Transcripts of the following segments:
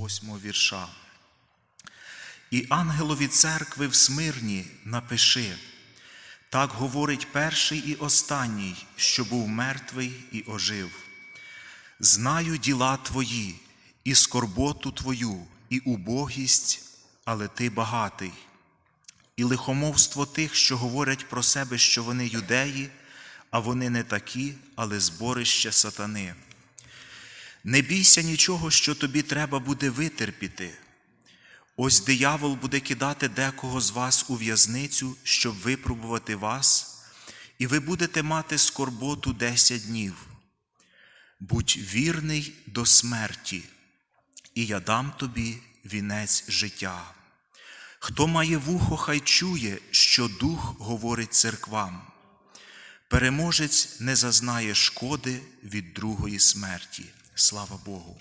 восьмого вірша. І ангелові церкви в смирні напиши. Так говорить перший і останній, що був мертвий і ожив. Знаю діла твої, і скорботу твою, і убогість, але ти багатий, і лихомовство тих, що говорять про себе, що вони юдеї, а вони не такі, але зборище сатани. Не бійся нічого, що тобі треба буде витерпіти. Ось диявол буде кидати декого з вас у в'язницю, щоб випробувати вас, і ви будете мати скорботу десять днів. Будь вірний до смерті, і я дам тобі вінець життя. Хто має вухо, хай чує, що дух говорить церквам. Переможець не зазнає шкоди від другої смерті. Слава Богу.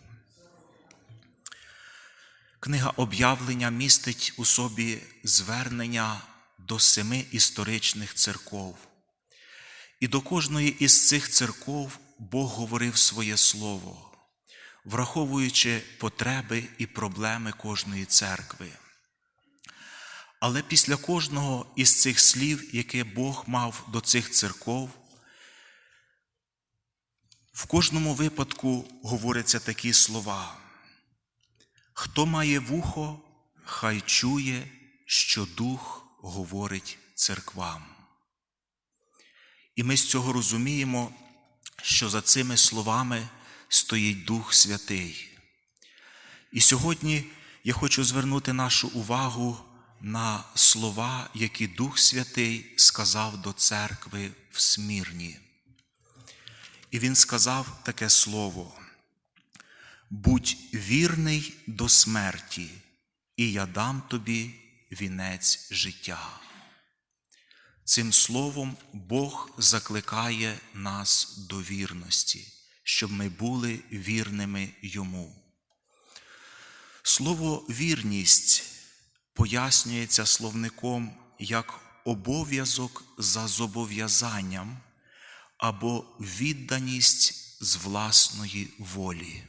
Книга об'явлення містить у собі звернення до семи історичних церков. І до кожної із цих церков Бог говорив своє слово, враховуючи потреби і проблеми кожної церкви. Але після кожного із цих слів, яке Бог мав до цих церков, в кожному випадку говоряться такі слова. Хто має вухо, хай чує, що Дух говорить церквам. І ми з цього розуміємо, що за цими словами стоїть Дух Святий. І сьогодні я хочу звернути нашу увагу на слова, які Дух Святий сказав до церкви в Смірні. І він сказав таке слово. Будь вірний до смерті, і я дам тобі вінець життя. Цим словом Бог закликає нас до вірності, щоб ми були вірними Йому. Слово вірність пояснюється словником як обов'язок за зобов'язанням або відданість з власної волі.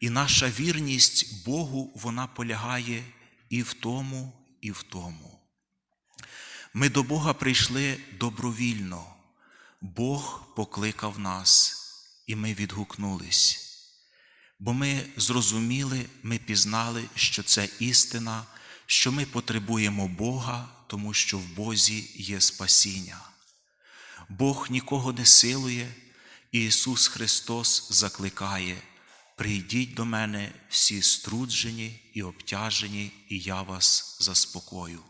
І наша вірність Богу вона полягає і в тому, і в тому. Ми до Бога прийшли добровільно, Бог покликав нас, і ми відгукнулись. Бо ми зрозуміли, ми пізнали, що це істина, що ми потребуємо Бога, тому що в Бозі є спасіння. Бог нікого не силує, і Ісус Христос закликає. Прийдіть до мене всі струджені і обтяжені, і я вас заспокою.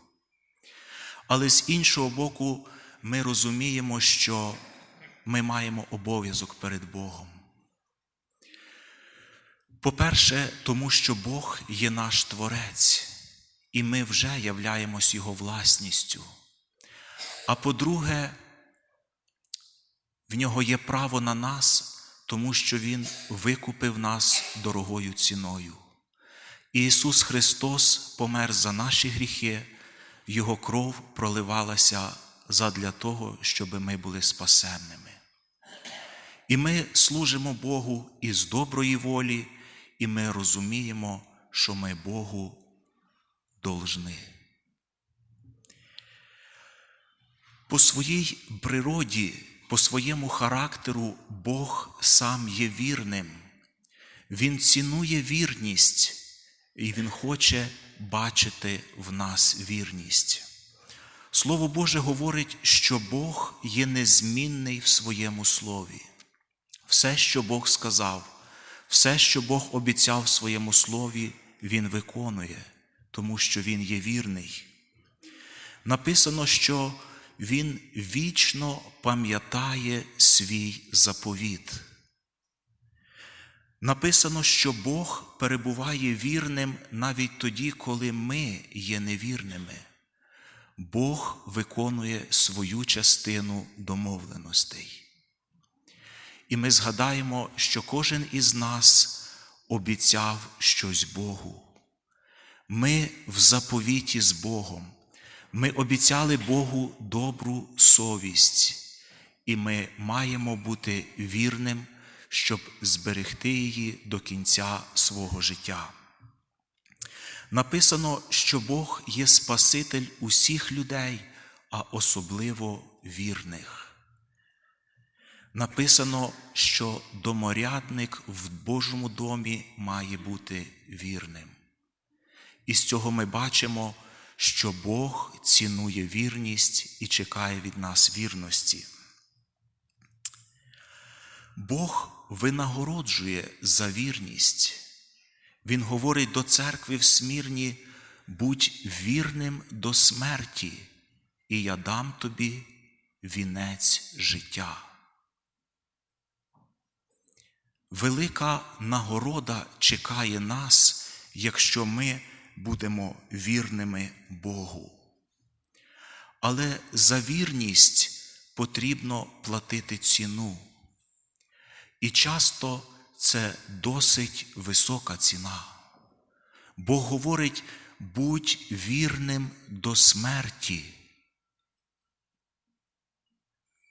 Але з іншого боку, ми розуміємо, що ми маємо обов'язок перед Богом. По-перше, тому що Бог є наш Творець, і ми вже являємось Його власністю. А по-друге, в нього є право на нас тому що Він викупив нас дорогою ціною. Ісус Христос помер за наші гріхи, Його кров проливалася задля того, щоб ми були спасенними. І ми служимо Богу із доброї волі, і ми розуміємо, що ми Богу должны. По своїй природі по своєму характеру Бог сам є вірним, Він цінує вірність, і Він хоче бачити в нас вірність. Слово Боже говорить, що Бог є незмінний в своєму слові. Все, що Бог сказав, все, що Бог обіцяв в своєму слові, Він виконує, тому що Він є вірний. Написано, що він вічно пам'ятає свій заповіт. Написано, що Бог перебуває вірним навіть тоді, коли ми є невірними. Бог виконує свою частину домовленостей. І ми згадаємо, що кожен із нас обіцяв щось Богу. Ми в заповіті з Богом. Ми обіцяли Богу добру совість, і ми маємо бути вірним, щоб зберегти її до кінця свого життя. Написано, що Бог є Спаситель усіх людей, а особливо вірних. Написано, що доморядник в Божому домі має бути вірним. І з цього ми бачимо, що Бог цінує вірність і чекає від нас вірності. Бог винагороджує за вірність. Він говорить до церкви в смірні, будь вірним до смерті, і я дам тобі вінець життя. Велика нагорода чекає нас, якщо ми будемо вірними Богу. Але за вірність потрібно платити ціну. І часто це досить висока ціна. Бог говорить, будь вірним до смерті.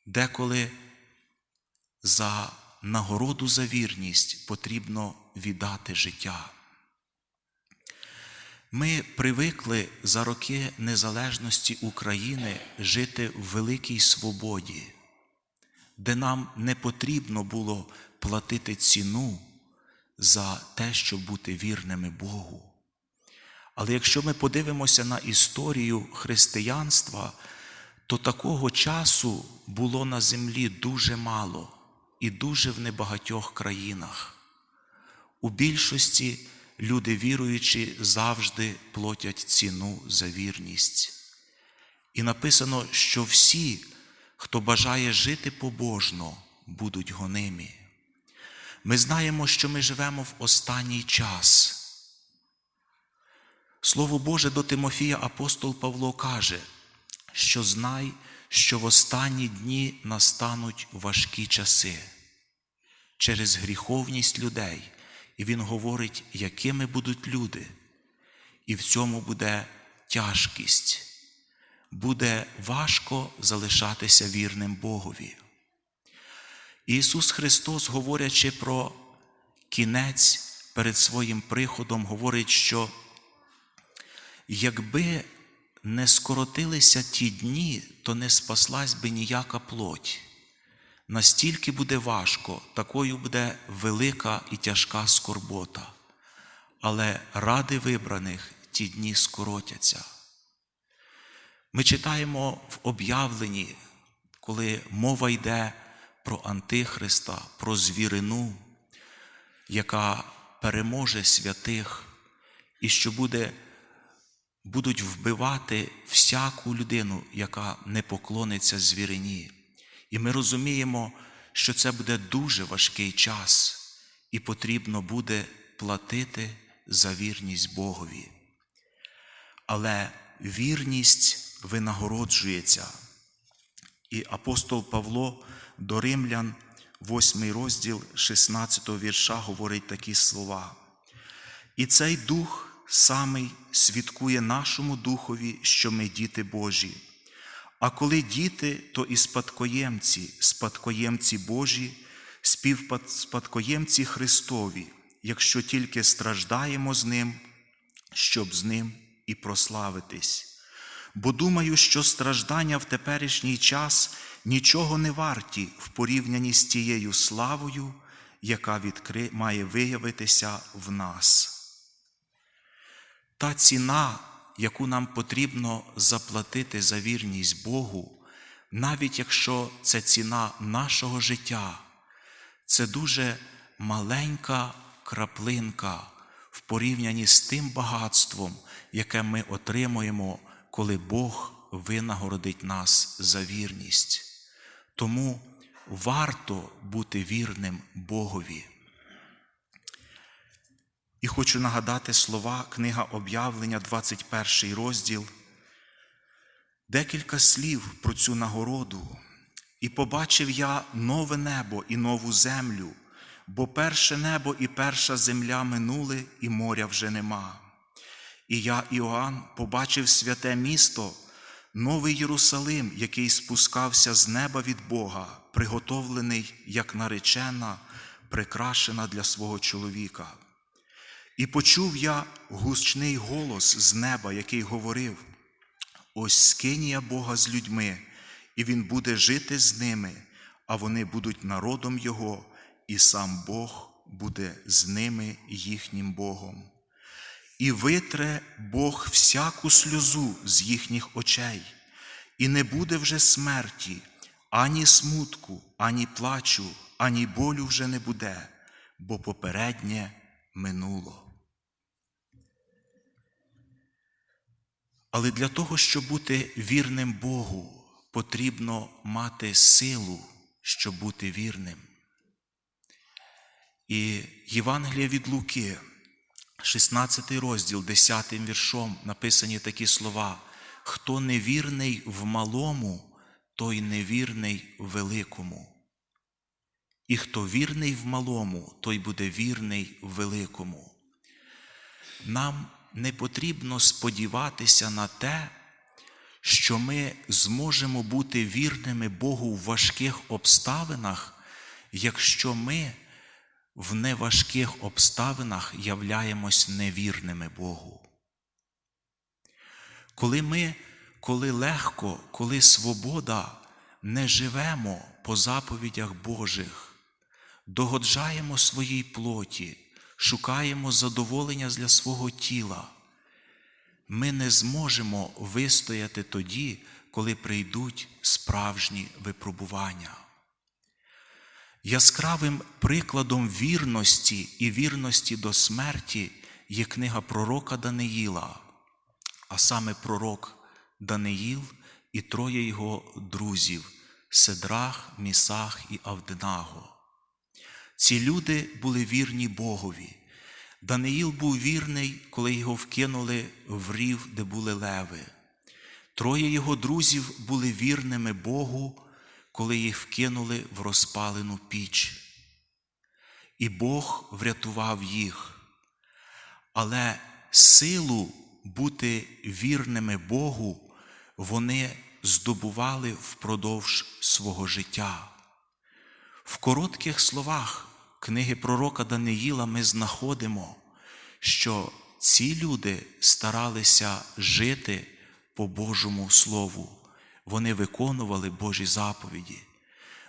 Деколи за нагороду за вірність потрібно віддати життя. Ми привикли за роки незалежності України жити в великій свободі, де нам не потрібно було платити ціну за те, щоб бути вірними Богу. Але якщо ми подивимося на історію християнства, то такого часу було на землі дуже мало і дуже в небагатьох країнах. У більшості люди віруючі завжди платять ціну за вірність. І написано, що всі, хто бажає жити побожно, будуть гонимі. Ми знаємо, що ми живемо в останній час. Слово Боже до Тимофія апостол Павло каже, що знай, що в останні дні настануть важкі часи через гріховність людей. І він говорить, якими будуть люди. І в цьому буде тяжкість, буде важко залишатися вірним Богові. Ісус Христос, говорячи про кінець перед своїм приходом, говорить, що якби не скоротилися ті дні, то не спаслась би ніяка плоть. Настільки буде важко, такою буде велика і тяжка скорбота, але ради вибраних ті дні скоротяться. Ми читаємо в об'явленні, коли мова йде про Антихриста, про звірину, яка переможе святих, і що буде, будуть вбивати всяку людину, яка не поклониться звірині. І ми розуміємо, що це буде дуже важкий час, і потрібно буде платити за вірність Богові. Але вірність винагороджується. І апостол Павло до Римлян, 8 розділ 16 вірша, говорить такі слова. І цей дух самий свідкує нашому духові, що ми діти Божі. А коли діти, то і спадкоємці, спадкоємці Божі, співспадкоємці Христові, якщо тільки страждаємо з Ним, щоб з Ним і прославитись. Бо думаю, що страждання в теперішній час нічого не варті в порівнянні з тією славою, яка відкри... має виявитися в нас. Та ціна, яку нам потрібно заплатити за вірність Богу, навіть якщо це ціна нашого життя, це дуже маленька краплинка в порівнянні з тим багатством, яке ми отримуємо, коли Бог винагородить нас за вірність. Тому варто бути вірним Богові. І хочу нагадати слова Книга об'явлення, 21 розділ, декілька слів про цю нагороду. І побачив я нове небо і нову землю, бо перше небо і перша земля минули, і моря вже нема. І я, Іоанн, побачив святе місто, новий Єрусалим, який спускався з неба від Бога, приготовлений як наречена, прикрашена для свого чоловіка. І почув я гучний голос з неба, який говорив: Ось скинія Бога з людьми, і Він буде жити з ними, а вони будуть народом Його, і сам Бог буде з ними їхнім Богом. І витре Бог всяку сльозу з їхніх очей, і не буде вже смерті, ані смутку, ані плачу, ані болю вже не буде, бо попереднє минуло. Але для того, щоб бути вірним Богу, потрібно мати силу, щоб бути вірним. І Євангелія від Луки, 16 розділ, 10 віршом написані такі слова: Хто невірний в малому, той невірний в великому. І хто вірний в малому, той буде вірний в великому. Нам не потрібно сподіватися на те, що ми зможемо бути вірними Богу в важких обставинах, якщо ми в неважких обставинах являємось невірними Богу. Коли ми, коли легко, коли свобода, не живемо по заповідях Божих, догоджаємо своїй плоті, шукаємо задоволення для свого тіла, ми не зможемо вистояти тоді, коли прийдуть справжні випробування. Яскравим прикладом вірності і вірності до смерті є книга пророка Даниїла, а саме пророк Даниїл і троє його друзів Седрах, Місах і Авденаго. Ці люди були вірні Богові. Даниїл був вірний, коли його вкинули в рів, де були леви. Троє його друзів були вірними Богу, коли їх вкинули в розпалену піч. І Бог врятував їх. Але силу бути вірними Богу вони здобували впродовж свого життя. В коротких словах книги пророка Даниїла ми знаходимо, що ці люди старалися жити по Божому Слову. Вони виконували Божі заповіді.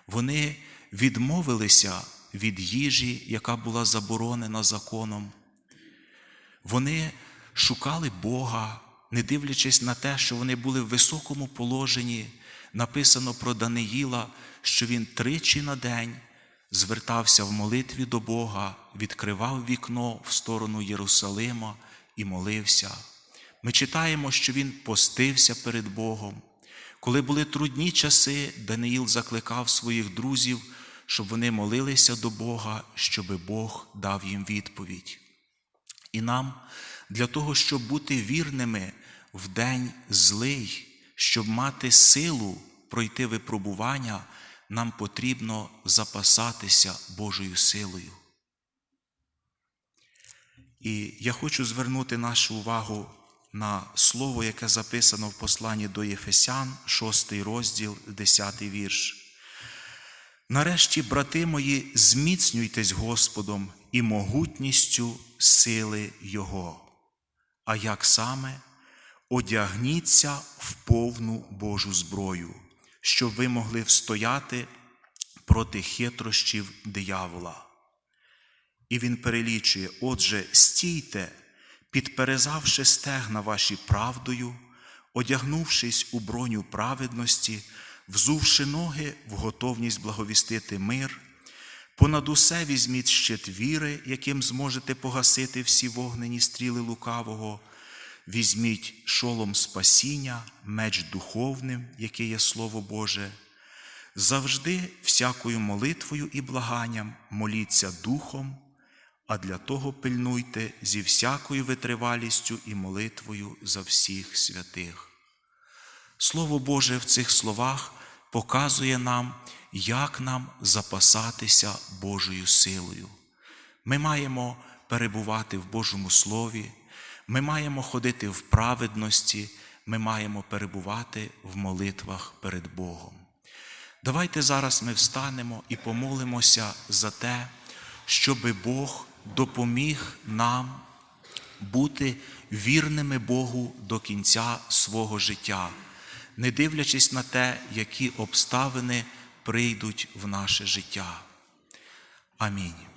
Вони відмовилися від їжі, яка була заборонена законом. Вони шукали Бога, не дивлячись на те, що вони були в високому положенні. Написано про Даниїла, що він тричі на день звертався в молитві до Бога, відкривав вікно в сторону Єрусалима і молився. Ми читаємо, що він постився перед Богом. Коли були трудні часи, Даниїл закликав своїх друзів, щоб вони молилися до Бога, щоби Бог дав їм відповідь. І нам для того, щоб бути вірними в день злий, щоб мати силу пройти випробування, нам потрібно запасатися Божою силою. І я хочу звернути нашу увагу на слово, яке записано в посланні до Єфесян, 6 розділ, 10 вірш. Нарешті, брати мої, зміцнюйтесь Господом і могутністю сили Його. А як саме одягніться в повну Божу зброю, щоб ви могли встояти проти хитрощів диявола. І він перелічує: отже, стійте, підперезавши стегна ваші правдою, одягнувшись у броню праведності, взувши ноги в готовність благовістити мир, понад усе візьміть щит віри, яким зможете погасити всі вогнені стріли лукавого, візьміть шолом спасіння, меч духовним, який є Слово Боже. Завжди всякою молитвою і благанням моліться Духом, а для того пильнуйте зі всякою витривалістю і молитвою за всіх святих. Слово Боже в цих словах показує нам, як нам запасатися Божою силою. Ми маємо перебувати в Божому Слові, ми маємо ходити в праведності, ми маємо перебувати в молитвах перед Богом. Давайте зараз ми встанемо і помолимося за те, щоб Бог допоміг нам бути вірними Богу до кінця свого життя, не дивлячись на те, які обставини прийдуть в наше життя. Амінь.